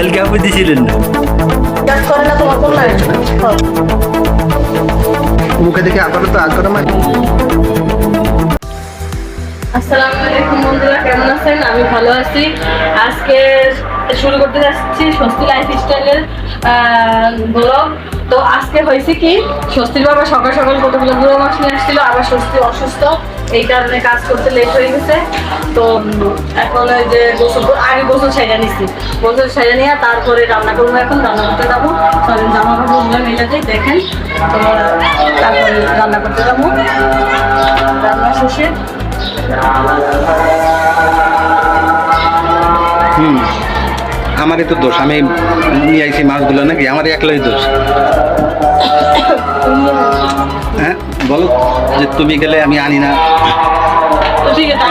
কালকে আপনি দিছিলেন না। লাগে। মুখে দেখে আবার তো আগ মানে আসসালামু আলাইকুম বন্ধুরা কেমন আছেন? আমি ভালো আছি। আজকে শুরু করতে যাচ্ছি স্বস্তি লাইফ স্টাইলের ব্লগ তো আজকে হয়েছে কি স্বস্তির বাবা সকাল সকাল কতগুলো গুঁড়ো মাছ নিয়ে আসছিল আবার স্বস্তি অসুস্থ। এই কারণে কাজ করতে লেট হয়ে গেছে। তো এখন ওই যে গোসল আগে গোসল সাইডা নিচ্ছি গোসল সাইডা নিয়ে তারপরে রান্না করব এখন, রান্না করতে যাব। সরি জামা কাপড়গুলো মেলে যাই দেখেন। তো, তারপরে রান্না করতে যাব। রান্না শেষে হুম। আমারই তো দোষ আমি নিয়ে আইছি মাছগুলো নাকি আমার একলাই দোষ। হ্যাঁ বলো যে তুমি গেলে আমি আনি না।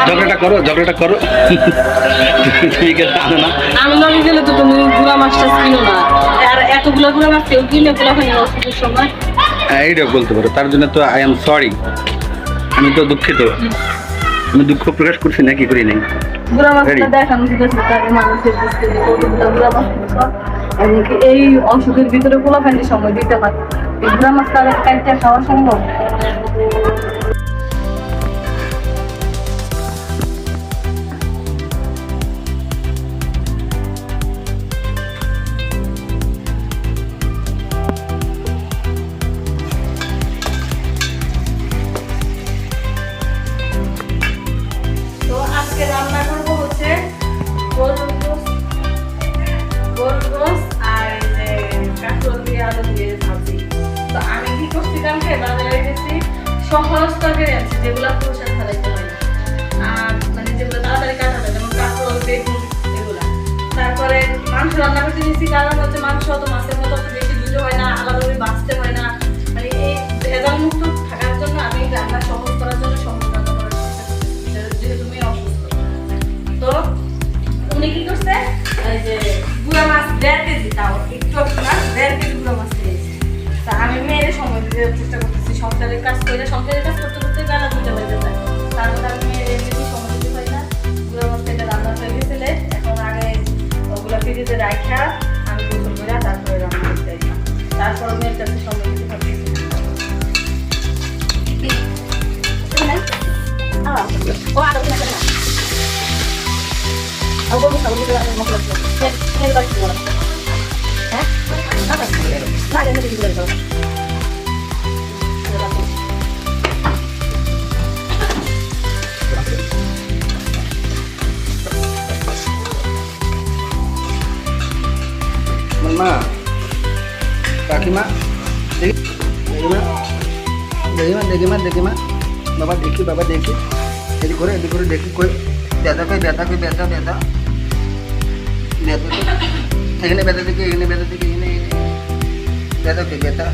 ঝগড়াটা করো ঝগড়াটা করো। তুমি গেলে আনো না। আমি গেলে তো তুমি গুড়া মাছটা কিনো না। আর এতগুলো গুড়া মাছ কেউ কিনে গুলা সময়। হ্যাঁ, এইটাও বলতে পারো তার জন্য তো আই এম সরি আমি তো দুঃখিত। আমি দুঃখ প্রকাশ করছি নাকি করি নাই? গুড়া মাছটা? দেখানো ঠিক আছে মানুষের বুঝতে যে গুড়া মাছ এমনকি এই অসুখের ভিতরে খানি সময় দিতে এই গুড়া মাছ তার খাওয়া সম্ভব কালকে বাজারে গেছি সহজ তরকারি আছে যেগুলো পোষা ফেলাইতে হয়। আর মানে যেগুলো তাড়াতাড়ি কাটা যায় যেমন কাঁকরোল বেগুন, এগুলা। তারপরে মাংস রান্না করতে নিয়েছি কারণ হচ্ছে মাংস তো মাছের মতো বেশি ধুতে হয় না, আলাদাভাবে বাঁচতে হয় না। মানে এই ভেজাল মুক্ত থাকার জন্য আমি রান্না সহজ করার জন্য সহজ রান্না করার যেহেতু মেয়ে অসুস্থ। তো উনি কি করছে? এই যে গুঁড়া মাছ দেড় কেজি, তাও একটু একটু কাজ করে সংসারের কাজ করতে করতে বেলা দুটো হয়ে যেতে তারপর আমি এমনিতেই সময় দিতে পারি না। গুঁড়া মাছ থেকে রান্না হয়ে গেছিলে এখন আগে ওগুলা ফ্রিজে রাখা আমি গোসল করে তারপরে রান্না করতে তারপর মেয়ের কাছে সময় দিতে পারতেছি ও আদৌ না? lebih dari দেখি বাবা দেখি। এদিক করে এদিক করে দেখি কই ব্যথা কই ব্যথা কই ব্যথা ব্যথা। ব্যথা এখানে ব্যথা দেখি এখানে ব্যথা দেখি এখানে। ব্যথা কই ব্যথা।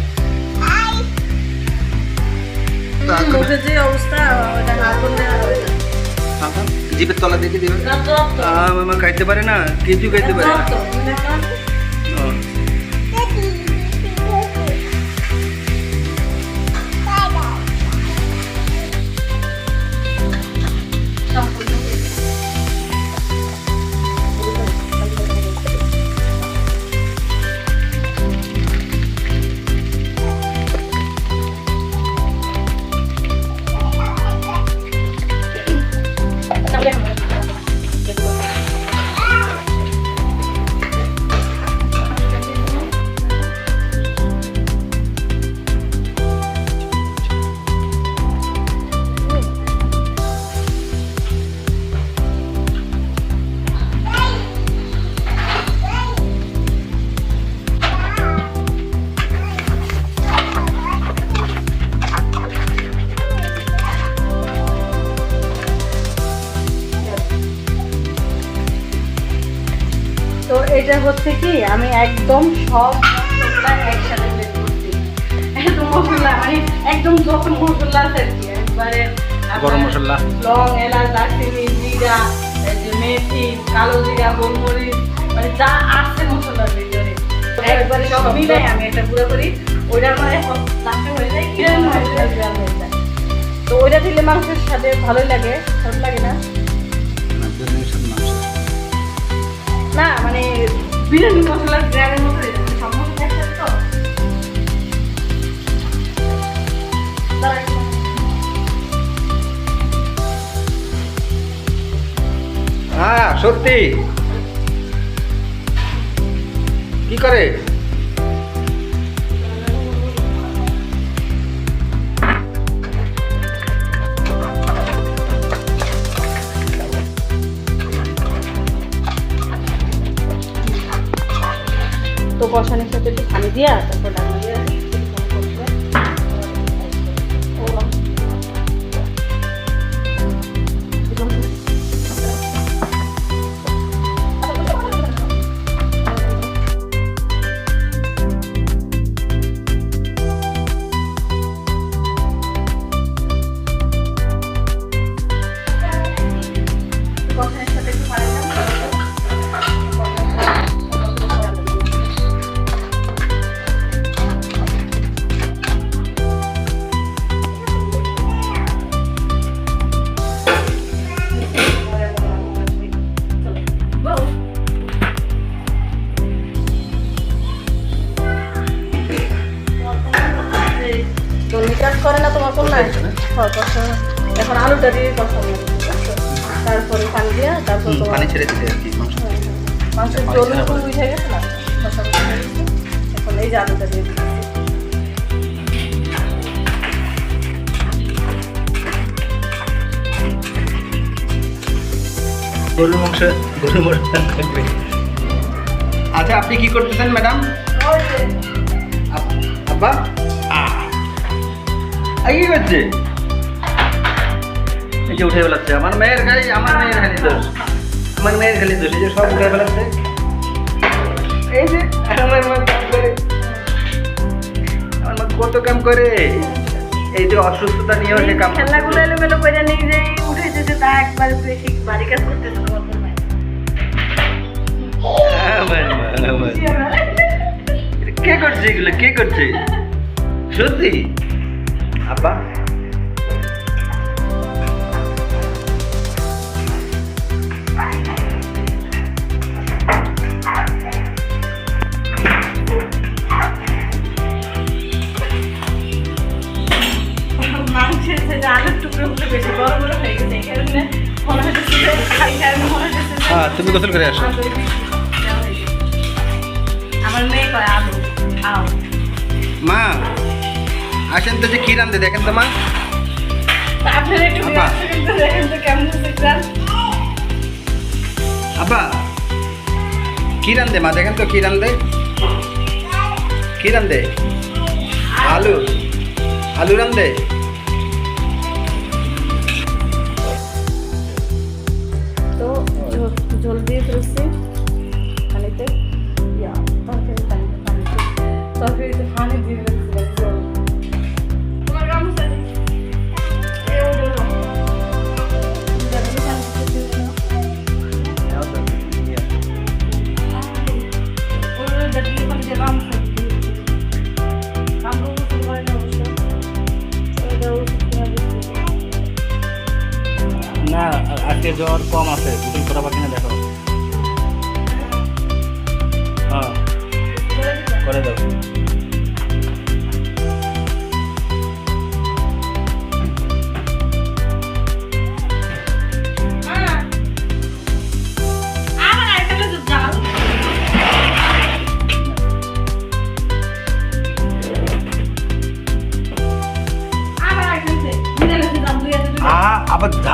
যে অবস্থা ওটা না করলে আর হবে না। জিভের তলা দেখি দিবে। রক্ত। খাইতে পারে না কিছু খাইতে পারে না। তো হচ্ছে কি আমি একদম সব মশলা একসাথে করছি। মশলা মানে একদম মশলা একবারে গরম মশলা। লং এলাচ দারচিনি জিরা মেথি কালো জিরা গোলমরিচ মানে যা আছে মশলার ভিতরে। একবারে সব মিলে আমি একটা করি। ওইটার মানে লাস্টে হয়ে যায় কি হয়ে যায় তো ওইটা দিলে মাংসের সাথে ভালোই লাগে খারাপ লাগে না? না, বিরিয়ানি মশলার গ্রামের মতো হ্যাঁ সত্যি। কি করে? কষানোর সাথে একটু পানি দিয়া তারপর ডাকনা তারপরে পানি দিয়া তারপর পানি ছেড়ে দিতে আর কি মাংস। হ্যাঁ, হ্যাঁ। মাংসের পানি জল উঠে গেছে না। এখন এই যে আলুটা দিয়ে গরুর মাংস গরুর মাংস আচ্ছা আপনি কি করতেছেন ম্যাডাম? আব্বা? কি করছে এই যে উঠে বেলাচ্ছে আমার মেয়ের খালি আমার মেয়ের খালি দোষ। আমার মেয়ের খালি দোষ এই যে সব উঠে বেলাচ্ছে এই যে আমার মা কাম করে। আমার মা কত কাম করে। এই যে অসুস্থতা নিয়েও সে কাম খেলনাগুলো এলোমেলো করে নিজেই উঠে যেতে তা একবার বেশি বাড়ি কাজ করতেছে। কে করছে এগুলো? কে করছে? সত্যি? আব্বা মাংসের থেকে আলুর টুকরোগুলো বেশি বড় বড় হয়ে গেছে এই কারণে মনে হচ্ছে যে খাই খাই মনে হচ্ছে হ্যাঁ তুমি গোসল করে আসো। আলু বেশি দেওয়া গেছে। আমার মেয়ে কয় আলু আও। মা আসেন তো যে কি রান্ধে দেখেন তো মা। আপনারা একটু আপা। দেখেন তো কেমন হচ্ছে আব্বা কি রান্ধে মা দেখেন তো কি রান্ধে। কি রান্ধে? আলু। আলু রান্ধে? do.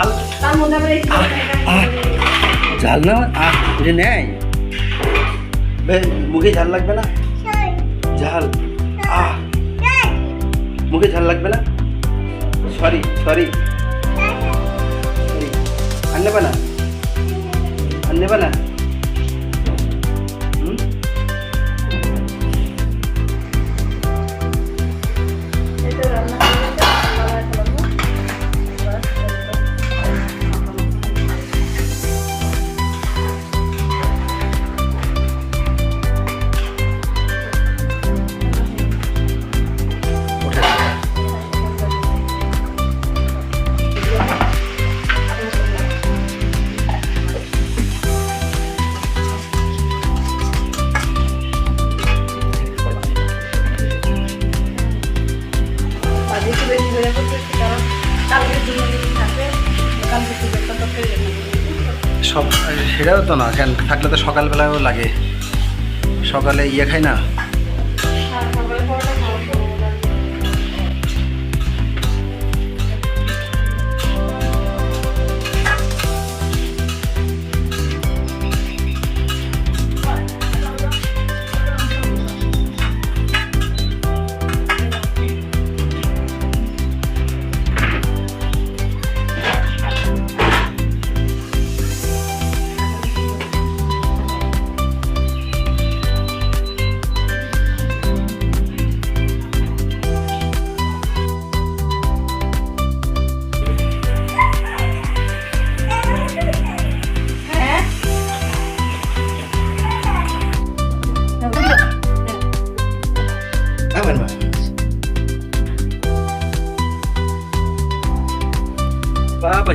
ঝাল? ঝাল না? আহ যে নেয়? মুখে ঝাল লাগবে না? ঝাল। আহ। মুখে ঝাল লাগবে না? Sorry sorry. আর নেবে না? আর নেবে না? সব সেটাও তো না কেন থাকলে তো সকালবেলাও লাগে। সকালে ইয়ে খাই না?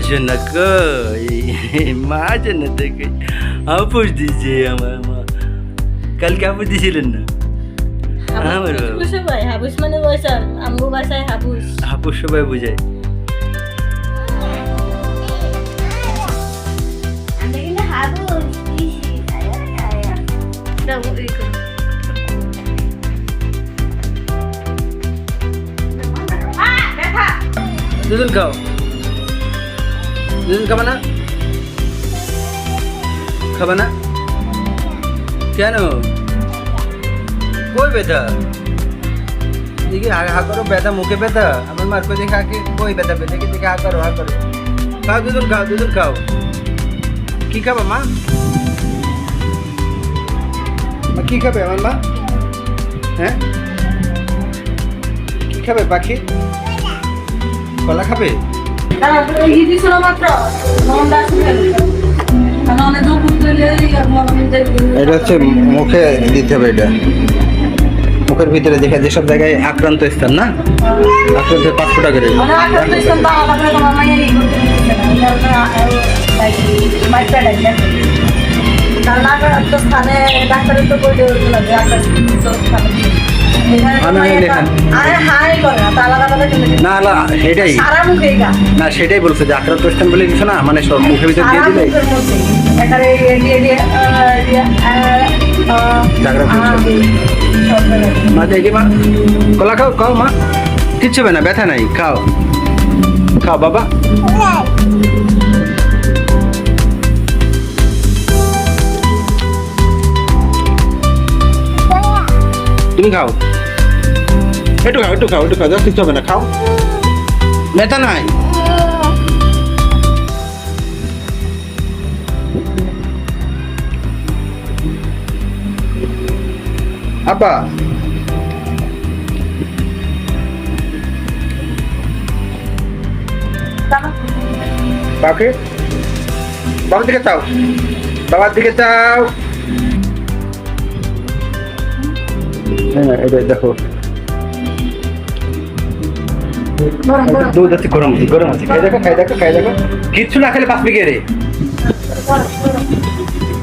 বাবা শোনা কই মা যেন দেখে আপুষ দিছে আমার মা কালকে আপুষ দিছিলেন না আমার বাবা। হাবুস হাবুস মানে বয়সান আমগো বাসায় হাবুস আপুষ সবাই বুঝায় হাবুস দুজন খাও খাবে না খাবে না কেন? কই ব্যথা? দেখি হা করো, ব্যথা, মুখে ব্যথা। আমার মার কই দেখে আগে, কই ব্যথা ব্যথা, দেখি, দেখে, হা করো হা করো। খাও দুজন খাও দুজন খাও। কি খাবে মা, কি খাবে আমার মা? হ্যাঁ? কি খাবে, পাখি? কলা খাবে? এটা হচ্ছে মুখে দিতে হবে এটা। মুখের ভিতরে দেখে যেসব জায়গায় আক্রান্ত স্থান, না? আক্রান্ত পাঁচ ফুটা করে। ডাক্তারের তো বই দেওয়া লাগে আকাশ স্থানে না না সেটাই। না সেটাই বলছে যে আক্রান্ত স্থান বলে কিছু না? মানে সব মুখের ভিতরে দিয়ে দিলে। মা দেখি মা। কলা খাও খাও মা। কিচ্ছু হবে না ব্যথা নাই খাও। খাও বাবা। তুমি খাও। একটু খাও একটু খাও একটু খাও কিছু হবে না খাও। ব্যথা নাই? আব্বা বাবাকে বাবার দিকে চাও বাবার দিকে চাও হ্যাঁ এটা দেখো। দুধ আছে গরম আছে গরম আছে। খাই দেখো খাই দেখো খাই দেখো। কিচ্ছু না খেলে পাঁচ বিঘে রে।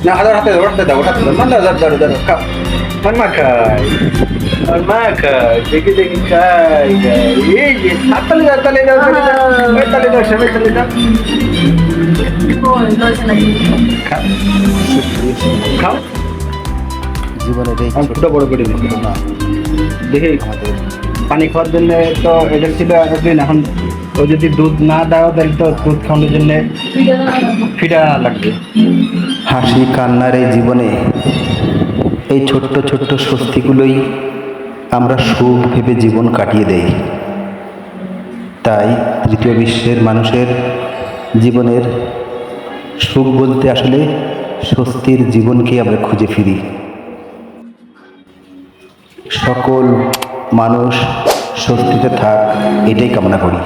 না হাজার হাতে ওঠাতে দাও ওঠাতে দাও মানে ধরো ধরো ধরো খাও। আমার মা খাই আমার মা খাই দেখি দেখি খাই খাই এই যে হাততালি দাও তালে দাও তালে দাও তালে দাও সবাই তালে দাও? খাও। আমি ছোট বড় করে না। দেখি পানি খাওয়ার জন্য তো এটা ছিল একদিন এখন ও যদি দুধ না দাও, তাহলে তো দুধ খাওয়ানোর জন্য। ফিটা লাগবে। হাসি কান্নার এই জীবনে, এই ছোট্ট ছোট্ট স্বস্তিগুলোই আমরা সুখ ভেবে জীবন কাটিয়ে দেই। তাই তৃতীয় বিশ্বের মানুষের জীবনের সুখ বলতে আসলে স্বস্তির জীবনকেই আমরা খুঁজে ফিরি। সকল মানুষ স্বস্তিতে থাক এটাই কামনা করি।